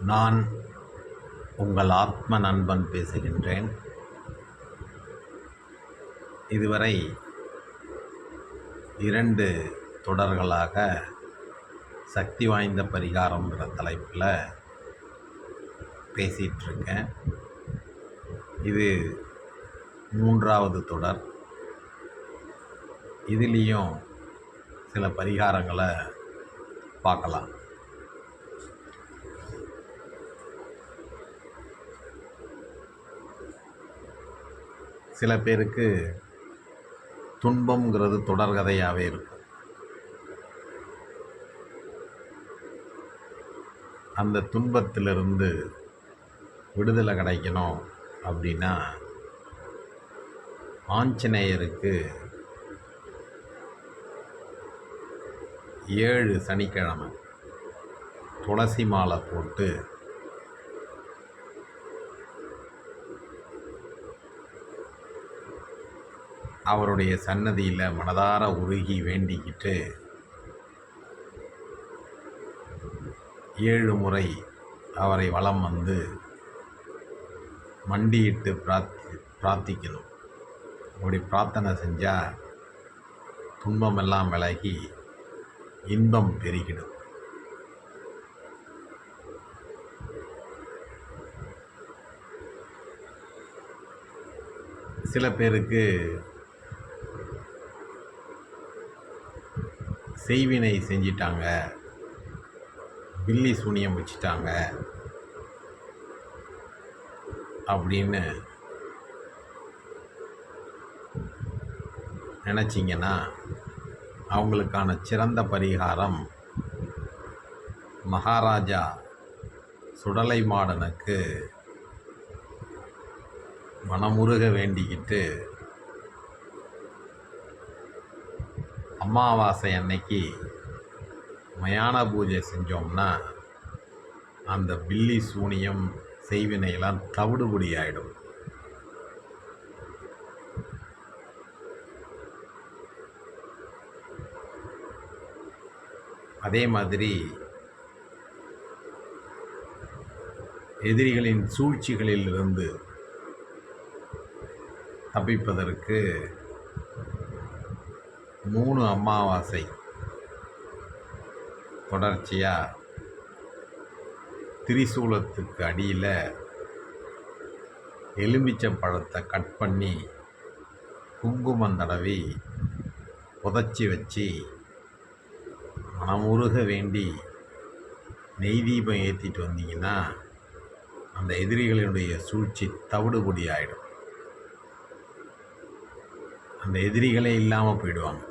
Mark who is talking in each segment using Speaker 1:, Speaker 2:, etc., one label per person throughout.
Speaker 1: நான் உங்கள் ஆத்ம நண்பன் பேசுகின்றேன். இதுவரை இரண்டு தொடர்களாக சக்தி வாய்ந்த பரிகாரம்ங்கிற தலைப்பில் பேசிகிட்ருக்கேன். இது மூன்றாவது தொடர். இதுலேயும் சில பரிகாரங்களை பார்க்கலாம். சில பேருக்கு துன்பம்ங்கிறது தொடர்கதையாகவே இருக்கும். அந்த துன்பத்திலிருந்து விடுதலை கிடைக்கணும் அப்படின்னா ஆஞ்சநேயருக்கு ஏழு சனிக்கிழமை துளசி மாலை போட்டு அவருடைய சன்னதியில் மனதார உருகி வேண்டிக்கிட்டு ஏழு முறை அவரை வலம் வந்து மண்டியிட்டு பிரார்த்தி பிரார்த்திக்கணும். அப்படி பிரார்த்தனை செஞ்சால் துன்பமெல்லாம் விலகி இன்பம் பெருகிடும். சில பேருக்கு செய்வினை செஞ்சிட்டாங்க. பில்லி சூனியம் வச்சிட்டாங்க. அப்படின்னு நினச்சிங்கன்னா அவங்களுக்கான சிறந்த பரிகாரம் மகாராஜா சுடலை மாடனுக்கு மனமுருக வேண்டிக்கிட்டு அமாவாசை அன்னைக்கு மயான பூஜை செஞ்சோம்னா அந்த பில்லி சூனியம் செய்வினையெல்லாம் தவிடுபடி ஆகிடும் அதே மாதிரி எதிரிகளின் சூழ்ச்சிகளிலிருந்து தப்பிப்பதற்கு மூணு அமாவாசை. தொடர்ச்சியாக திரிசூலத்துக்கு அடியில் எலுமிச்சை பழத்தை கட் பண்ணி குங்குமம் தடவி புதைச்சி வச்சு மனமுருக வேண்டி நெய் தீபம் ஏற்றிட்டு வந்தீங்கன்னா அந்த எதிரிகளினுடைய சூழ்ச்சி தவிடுபொடி ஆகிடும் அந்த எதிரிகளே இல்லாமல் போயிடுவாங்க.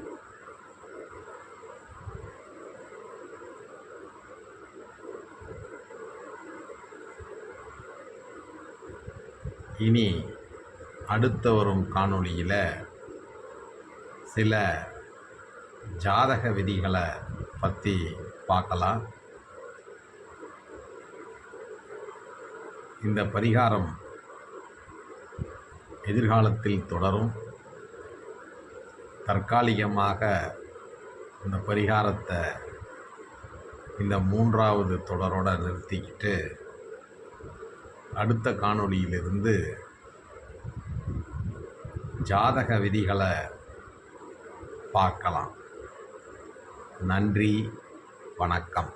Speaker 1: இனி அடுத்த வரும் காணொளியில் சில ஜாதக விதிகளை பற்றி பார்க்கலாம். இந்த பரிகாரம் எதிர்காலத்தில் தொடரும். தற்காலிகமாக இந்த பரிகாரத்தை இந்த மூன்றாவது தொடரோடு நிறுத்திக்கிட்டு அடுத்த காணொளியிலிருந்து ஜாதக விதிகளை பார்க்கலாம். நன்றி வணக்கம்.